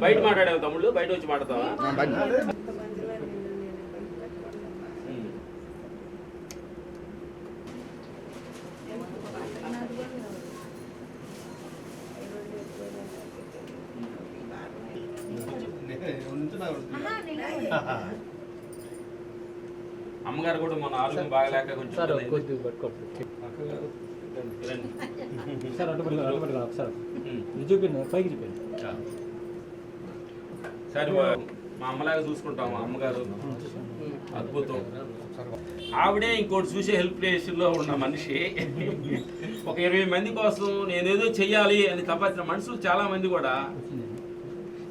బయట మాట్లాడాము తమ్ముళ్ళు బయట వచ్చి మాట్లాడతావా అమ్మగారు కూడా మన ఆరోగ్యం బాగలేక కొంచెం సార్ అటు చూపిండి పైకి చూపిండి మా- అమ్మలాగా చూసుకుంటాం మా అమ్మగారు. అద్భుతం. ఆవిడే ఇంకోటి చూసే హెల్ప్లో ఉన్న మనిషి. ఒక ఇరవై మంది కోసం నేనేదో చెయ్యాలి అని తప్పసిన మనుషులు చాలా మంది కూడా.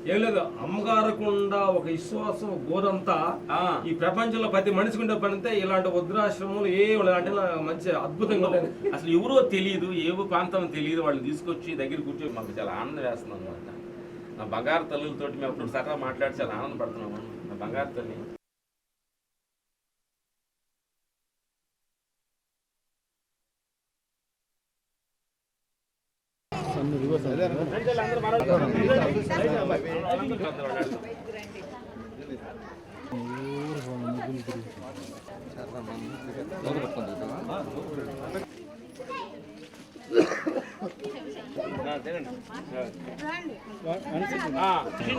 ఏం లేదు అమ్మగారకుండా ఒక విశ్వాసం గోరంతా ఆ, ఈ ప్రపంచంలో ప్రతి మనిషికి ఉండే పని అంతే ఇలాంటి వృద్ధాశ్రమాలు ఏ అంటే మంచి అద్భుతంగా అసలు ఎవరో తెలియదు ఏ ప్రాంతం తెలియదు వాళ్ళు తీసుకొచ్చి దగ్గర కూర్చొని మాకు చాలా ఆనందం వేస్తుంది అనమాట నా బంగారు తల్లులతోటి మేము అప్పుడు సరదా మాట్లాడి చాలా ఆనందపడుతున్నాము నా బంగారు తల్లి. విషయం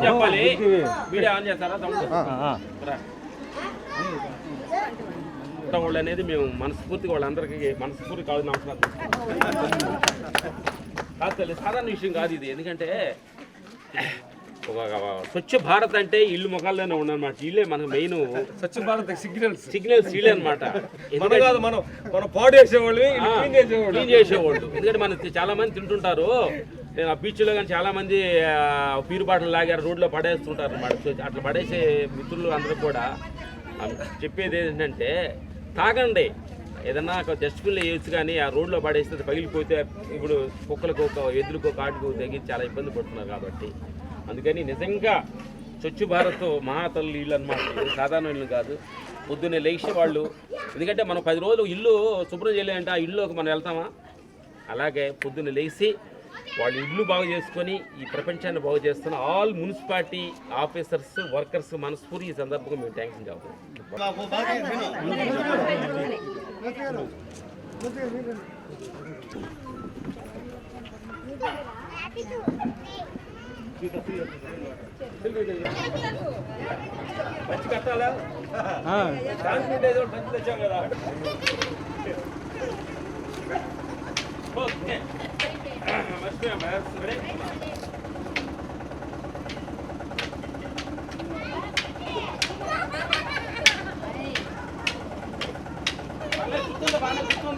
చెప్పాలి వీడియో ఆన్ చేస్తారా తమ్ముడు వాళ్ళు అనేది మేము మనస్ఫూర్తిగా వాళ్ళందరికీ మనస్ఫూర్తి కాదు నమస్కారం కాదు తల్లి సాధారణ విషయం కాదు ఇది. ఎందుకంటే ఒక స్వచ్ఛ భారత్ అంటే ఇల్లు మొగాల్లోనే ఉండనమాట ఇల్లే మనకు main Swachh Bharat signals signals ఇల్లే అనమాట మన మనం మనం పాడు చేసేవాళ్ళు. క్లీన్ ఎందుకంటే మన చాలా మంది తింటుంటారు. నేను ఆ బీచ్లో కానీ చాలా మంది పీరు బాటలు లాగారు రోడ్లో పడేస్తుంటారు అన్నమాట. అట్లా పడేసే మిత్రులు అందరూ కూడా చెప్పేది ఏంటంటే తాగండి. ఏదన్నా ఒక డస్ట్బిన్లో వేయచ్చు కానీ ఆ రోడ్లో పడేస్తే పగిలిపోతే ఇప్పుడు కుక్కలకు ఒక ఎద్దులకు కాటుకు తగ్గి చాలా ఇబ్బంది పడుతున్నారు కాబట్టి. అందుకని నిజంగా స్వచ్ఛ భారత్ మహాతల్లి ఇల్లు అనమాట సాధారణ ఇల్లు కాదు. పొద్దున్నే లేచి వాళ్ళు ఎందుకంటే మనం పది రోజులు ఇల్లు శుభ్రం చేయలేదంటే ఆ ఇల్లుకి మనం వెళ్తామా? అలాగే పొద్దున్న లేచి వాళ్ళు ఇల్లు బాగు చేసుకొని ఈ ప్రపంచాన్ని బాగు చేస్తున్న ఆల్ మున్సిపాలిటీ ఆఫీసర్స్ వర్కర్స్ మనస్ఫూర్తి ఈ సందర్భంగా మేము థ్యాంక్స్ చెబుతాం మంచి కట్టాలా ట్రాన్స్పోర్ట్ ఏదో మంచి తెచ్చాం కదా ఓకే మర్చిపోయాం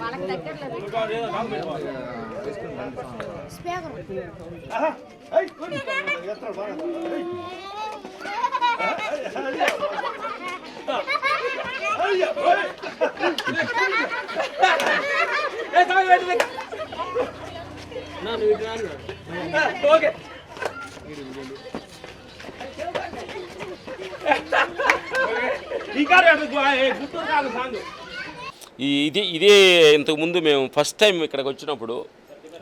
వాళ్ళకి దగ్గరలో ఏదో కాదు పెట్టుకో. స్పీకర్ ఏ సాగా పెట్టు, పెట్టు. నా, నువ్వు ఇటు రా అన్నా. ఓకే ఈ కారు అటు గు- ఏ, గుంటూరు కాదు సాంగ్ ఈ ఇది ఇదే ఇంతకుముందు మేము ఫస్ట్ టైం ఇక్కడికి వచ్చినప్పుడు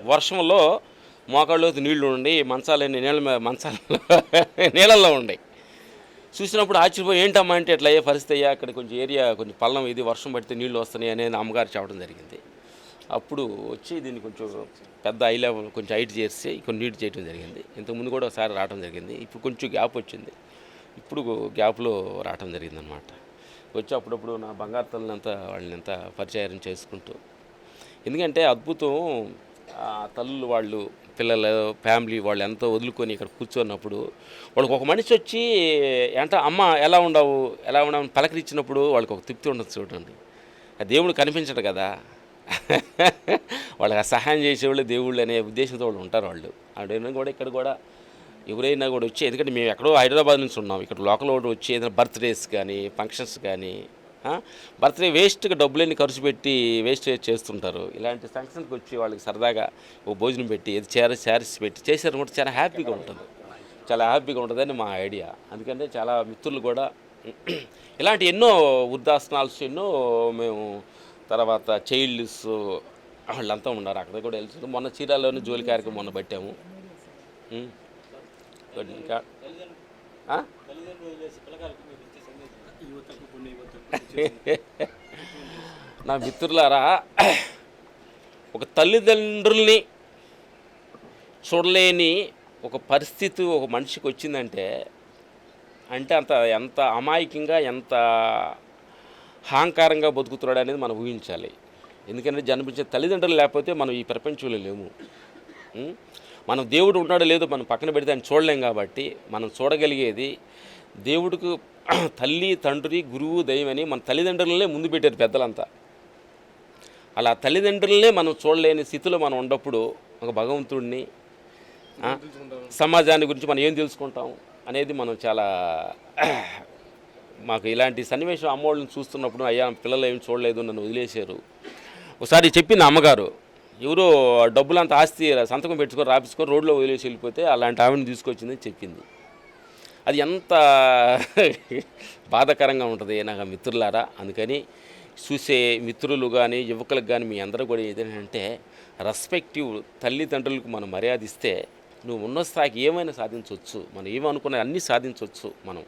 వర్షంలో మోకాళ్ళలోకి నీళ్ళు ఉండి మంచాలన్నీ నీళ్ళ మీద నీళ్ళల్లో ఉండే. చూసినప్పుడు ఆశ్చర్యపోయి ఏంటమ్మా అంటే ఇట్లా అయ్యే పరిస్థితి అయ్యా? అక్కడ కొంచెం ఏరియా కొంచెం పల్లం ఇది వర్షం పడితే నీళ్ళు వస్తున్నాయి అనేది అమ్మగారు చెప్పడం జరిగింది. అప్పుడు వచ్చి దీన్ని కొంచెం పెద్ద ఐ లెవెల్ కొంచెం హైట్ చేసి కొన్ని నీట్ చేయడం జరిగింది. ఇంతకుముందు కూడా ఒకసారి రావడం జరిగింది. ఇప్పుడు కొంచెం గ్యాప్ వచ్చింది. ఇప్పుడు గ్యాప్లో రావడం జరిగింది అన్నమాట వచ్చి అప్పుడప్పుడు నా బంగారు తల్లిని అంతా వాళ్ళని అంతా పరిచయం చేసుకుంటూ. ఎందుకంటే అద్భుతం తల్లులు వాళ్ళు పిల్లలు ఫ్యామిలీ వాళ్ళు ఎంతో వదులుకొని ఇక్కడ కూర్చున్నప్పుడు వాళ్ళకి ఒక మనిషి వచ్చి అంటే అమ్మ ఎలా ఉండవు? ఎలా ఉండవు? పలకరించినప్పుడు వాళ్ళకి ఒక తృప్తి ఉండదు చూడండి. ఆ దేవుడు కనిపించడు కదా. వాళ్ళకి ఆ సహాయం చేసేవాళ్ళు దేవుళ్ళు అనే ఉద్దేశంతో వాళ్ళు ఉంటారు వాళ్ళు. ఆడైనా కూడా ఇక్కడ కూడా ఎవరైనా కూడా వచ్చి ఎందుకంటే మేము ఎక్కడో హైదరాబాద్ నుంచి ఉన్నాం ఇక్కడ లోకల్ ఒకటి వచ్చి ఏదైనా బర్త్డేస్ కానీ ఫంక్షన్స్ కానీ బర్త్డే వేస్ట్గా డబ్బులన్నీ ఖర్చు పెట్టి వేస్ట్ చేస్తుంటారు. ఇలాంటి ఫంక్షన్కి వచ్చి వాళ్ళకి సరదాగా ఓ భోజనం పెట్టి ఏది చేర శారీస్ పెట్టి చేశారు కూడా చాలా హ్యాపీగా ఉంటుంది. చాలా హ్యాపీగా ఉంటుందని మా ఐడియా. అందుకంటే చాలా మిత్రులు కూడా ఇలాంటి ఎన్నో వృద్ధాసనాల్స్ ఎన్నో మేము తర్వాత చైల్డ్స్ వాళ్ళంతా ఉన్నారు. అక్కడ కూడా వెళ్తుంది మొన్న చీరాల్లోని జోలి కార్యక్రమం మొన్న పెట్టాము. ఇంకా నా మిత్రులారా ఒక తల్లిదండ్రుల్ని చూడలేని ఒక పరిస్థితి ఒక మనిషికి వచ్చిందంటే అంటే అంత ఎంత అమాయకంగా ఎంత అహంకారంగా బతుకుతున్నాడు అనేది మనం ఊహించాలి. ఎందుకంటే జన్మించే తల్లిదండ్రులు లేకపోతే మనం ఈ ప్రపంచంలో లేము. మనం దేవుడు ఉన్నాడో లేదో మనం పక్కన పెడితే ఆయన చూడలేం కాబట్టి మనం చూడగలిగేది దేవుడికి తల్లి తండ్రి గురువు దైవని మన తల్లిదండ్రులనే ముందు పెట్టారు పెద్దలంతా. అలా తల్లిదండ్రులనే మనం చూడలేని స్థితిలో మనం ఉన్నప్పుడు ఒక భగవంతుడిని సమాజాన్ని గురించి మనం ఏం తెలుసుకుంటాం అనేది మనం చాలా మాకు ఇలాంటి సన్నివేశం అమ్మోళ్ళని చూస్తున్నప్పుడు అయ్యా పిల్లలు ఏం చూడలేదు నన్ను వదిలేశారు. ఒకసారి చెప్పింది అమ్మగారు ఎవరో డబ్బులంత ఆస్తి సంతకం పెట్టుకొని రాపించుకొని రోడ్లో వదిలేసి వెళ్ళిపోతే అలాంటి ఆవిడని తీసుకొచ్చిందని చెప్పింది. అది ఎంత బాధాకరంగా ఉంటుంది నాకు మిత్రులారా. అందుకని చూసే మిత్రులు కానీ యువకులకు కానీ మీ అందరూ కూడా ఏదంటే రెస్పెక్టివ్ తల్లిదండ్రులకు మనం మర్యాద ఇస్తే నువ్వు ఉన్న స్థాయికి ఏమైనా సాధించవచ్చు మనం ఏమనుకున్నా అన్నీ సాధించవచ్చు మనం.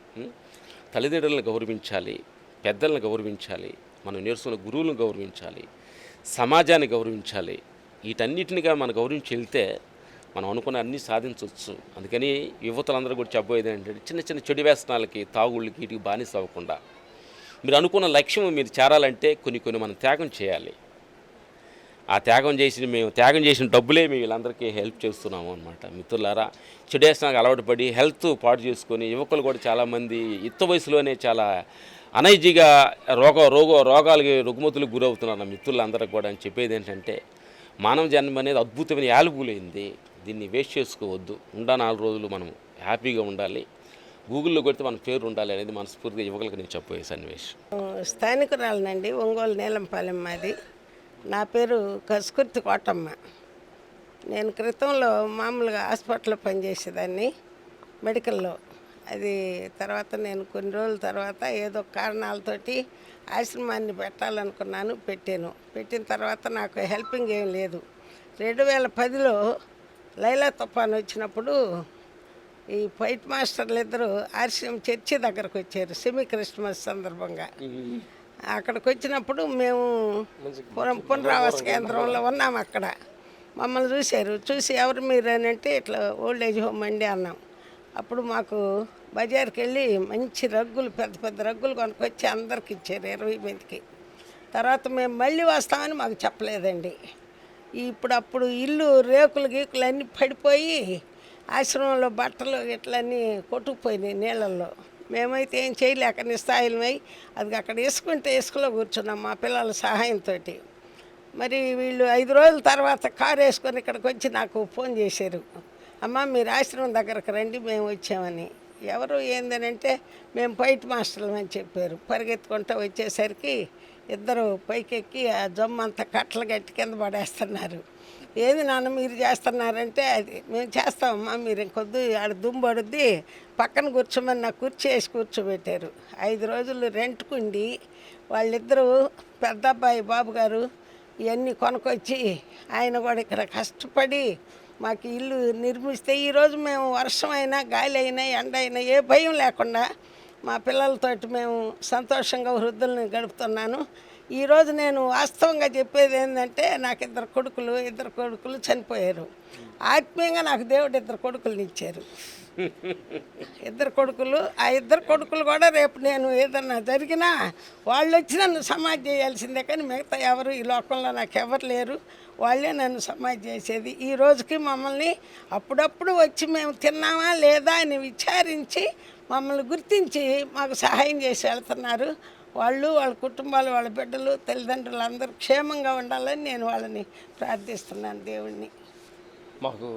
తల్లిదండ్రులను గౌరవించాలి పెద్దలను గౌరవించాలి మనం నేర్చుకున్న గురువులను గౌరవించాలి సమాజాన్ని గౌరవించాలి. వీటన్నిటినిగా మన గౌరవించి వెళ్తే మనం అనుకున్న అన్నీ సాధించవచ్చు. అందుకని యువతలందరూ కూడా చెప్పబోయేది ఏంటంటే చిన్న చిన్న చెడు వ్యసనాలకి తాగుళ్ళకి వీటికి బానిస అవ్వకుండా. మీరు అనుకున్న లక్ష్యం మీరు చేరాలంటే కొన్ని కొన్ని మనం త్యాగం చేయాలి. ఆ త్యాగం చేసిన మేము త్యాగం చేసిన డబ్బులే మేము వీళ్ళందరికీ హెల్ప్ చేస్తున్నాము అనమాట మిత్రులారా చెడు అలవాటు పడి హెల్త్ పాటు చేసుకొని యువకులు కూడా చాలామంది యుక్త వయసులోనే చాలా అనైజీగా రోగ రోగ రోగాలకి రుగ్మతులకు గురవుతున్నారు నా మిత్రులందరికీ కూడా అని చెప్పేది ఏంటంటే మానవ జన్మ అనేది అద్భుతమైన యాలుగులైంది దీన్ని వేస్ట్ చేసుకోవద్దు. ఉండా నాలుగు రోజులు మనం హ్యాపీగా ఉండాలి. గూగుల్లో కొడితే మన పేరు ఉండాలి అనేది మనస్ఫూర్తిగా యువకులకు నేను చెప్పబోయే సన్నివేశం. స్థానికురాలనండి ఒంగోలు నీలంపాలెం మాది. నా పేరు కసుకుర్తి కోటమ్మ. నేను క్రితంలో మామూలుగా హాస్పిటల్లో పనిచేసేదాన్ని మెడికల్లో. అది తర్వాత నేను కొన్ని రోజుల తర్వాత ఏదో కారణాలతోటి ఆశ్రమాన్ని పెట్టాలనుకున్నాను పెట్టాను. పెట్టిన తర్వాత నాకు హెల్పింగ్ ఏం లేదు. రెండు వేల పదిలో లైలా తుఫాన్ వచ్చినప్పుడు ఈ ఫైట్ మాస్టర్లు ఇద్దరు ఆర్సిఎం చర్చి దగ్గరకు వచ్చారు సెమీ క్రిస్మస్ సందర్భంగా. అక్కడికి వచ్చినప్పుడు మేము పున- పునరావాస కేంద్రంలో ఉన్నాం అక్కడ. మమ్మల్ని చూశారు చూసి ఎవరు మీరు అని అంటే ఇట్లా ఓల్డ్ ఏజ్ హోమ్ అండి అన్నాం. అప్పుడు మాకు బజార్కి వెళ్ళి మంచి రగ్గులు పెద్ద పెద్ద రగ్గులు కొనుక్కొచ్చి అందరికి ఇచ్చారు ఇరవై మందికి. తర్వాత మేము మళ్ళీ వస్తామని మాకు చెప్పలేదండి. ఇప్పుడు అప్పుడు ఇల్లు రేకులు గీకులు అన్నీ పడిపోయి ఆశ్రమంలో బట్టలు ఇట్లన్నీ కొట్టుకుపోయినాయి నీళ్ళల్లో. మేమైతే ఏం చేయలేక నిస్తాయిలమై అది అక్కడ ఇసుకుంటే ఇసుకలో కూర్చున్నాం మా పిల్లల సహాయంతో మరి వీళ్ళు ఐదు రోజుల తర్వాత కారు వేసుకొని ఇక్కడికి వచ్చి నాకు ఫోన్ చేశారు. అమ్మ మీరు ఆశ్రమం దగ్గరకు రండి మేము వచ్చామని. ఎవరు ఏందనంటే మేము బయట మాస్టర్లు అని చెప్పారు. పరిగెత్తుకుంటూ వచ్చేసరికి ఇద్దరు పైకెక్కి ఆ జమ్మ అంతా కట్టలు గట్టి కింద పడేస్తున్నారు. ఏది నాన్న మీరు చేస్తున్నారంటే అది మేము చేస్తామమ్మా మీరు ఇంకొద్దు ఆడ దుమ్ముబడుద్ది పక్కన కూర్చోమని నాకు కుర్చీ వేసి కూర్చోబెట్టారు. ఐదు రోజులు రెంట్కుండి వాళ్ళిద్దరూ పెద్ద అబ్బాయి బాబు గారు ఇవన్నీ కొనుక్కొచ్చి ఆయన కూడా ఇక్కడ కష్టపడి మాకు ఇల్లు నిర్మిస్తే ఈరోజు మేము వర్షం అయినా గాలి అయినా ఎండ అయినా ఏ భయం లేకుండా మా పిల్లలతోటి మేము సంతోషంగా వృద్ధులను గడుపుతున్నాను. ఈరోజు నేను వాస్తవంగా చెప్పేది ఏంటంటే నాకు ఇద్దరు కొడుకులు ఇద్దరు కొడుకులు చనిపోయారు. ఆత్మీయంగా నాకు దేవుడు ఇద్దరు కొడుకులను ఇచ్చారు. ఇద్దరు కొడుకులు ఆ ఇద్దరు కొడుకులు కూడా రేపు నేను ఏదన్నా జరిగినా వాళ్ళు వచ్చి నన్ను సమాధి చేయాల్సిందే కానీ మిగతా ఎవరు ఈ లోకంలో నాకు ఎవరు లేరు. వాళ్ళే నన్ను సమాధి చేసేది. ఈ రోజుకి మమ్మల్ని అప్పుడప్పుడు వచ్చి మేము తిన్నామా లేదా అని విచారించి మమ్మల్ని గుర్తించి మాకు సహాయం చేసి వెళ్తున్నారు. వాళ్ళు వాళ్ళ కుటుంబాలు వాళ్ళ బిడ్డలు తల్లిదండ్రులు అందరూ క్షేమంగా ఉండాలని నేను వాళ్ళని ప్రార్థిస్తున్నాను దేవుణ్ణి. మాకు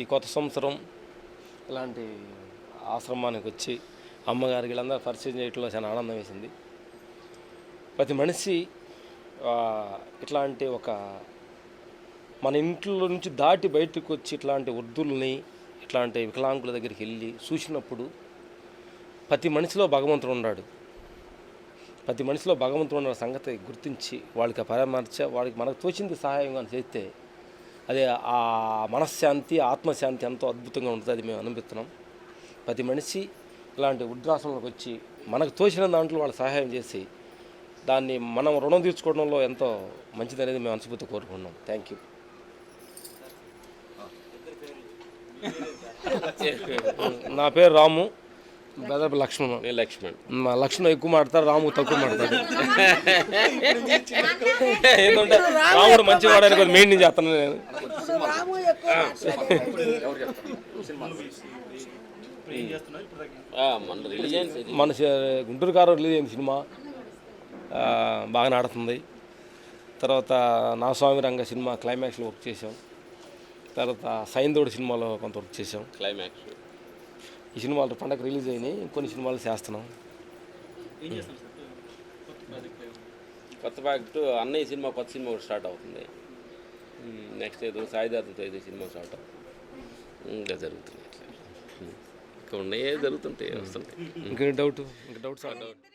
ఈ కొత్త సంవత్సరం ఇలాంటి ఆశ్రమానికి వచ్చి అమ్మగారి వీళ్ళందరూ పరిచయం చేయడంలో చాలా ఆనందం వేసింది. ప్రతి మనిషి ఇట్లాంటి ఒక మన ఇంట్లో నుంచి దాటి బయటకు వచ్చి ఇట్లాంటి వృద్ధుల్ని ఇట్లాంటి వికలాంగుల దగ్గరికి వెళ్ళి చూసినప్పుడు ప్రతి మనిషిలో భగవంతుడు ఉన్నాడు. ప్రతి మనిషిలో భగవంతుడు ఉన్న సంగతి గుర్తించి వాళ్ళకి పరామర్చ వాళ్ళకి మనకు తోచింది సహాయంగా చేస్తే అదే ఆ మనశ్శాంతి ఆత్మశాంతి ఎంతో అద్భుతంగా ఉంటుంది అది మేము అనుభవిస్తున్నాం. ప్రతి మనిషి ఇలాంటి వృద్ధాశ్రమంలోకి వచ్చి మనకు తోచిన దాంట్లో వాళ్ళు సహాయం చేసి దాన్ని మనం రుణం తీర్చుకోవడంలో ఎంతో మంచిది అనేది మేము మనస్ఫూర్తి కోరుకుంటున్నాం. థ్యాంక్ యూ నా పేరు రాము. లక్ష్మణ్. నేను లక్ష్మణ్. మా లక్ష్మణ్ ఎక్కువ మాడతారు రాము తక్కువ మాడతాడు ఏంటంటే రాముడు మంచివాడని కొద్దిగా మెయింటైన్ చేస్తాను నేను. మన గుంటూరు కారు రిలీజ్ అయింది సినిమా. బాగా ఆడుతుంది తర్వాత నా స్వామి రంగ సినిమా క్లైమాక్స్లో వర్క్ చేసాం తర్వాత సైందోడు సినిమాలో కొంత వర్క్ చేసాం క్లైమాక్స్ ఈ సినిమాలు పండగ రిలీజ్ అయినాయి కొన్ని సినిమాలు చేస్తున్నాం. కొత్త ప్రాజెక్ట్ అన్నయ్య సినిమా కొత్త సినిమా ఒకటి స్టార్ట్ అవుతుంది. నెక్స్ట్ ఏదో సాయిదాతతో ఏదో సినిమా స్టార్ట్ అవుతుంది ఇంకా జరుగుతుంది ఇంకా ఉన్నాయే జరుగుతుంటాయి వస్తుంటాయి. ఇంకేం డౌట్ ఇంకా డౌట్స్ డౌట్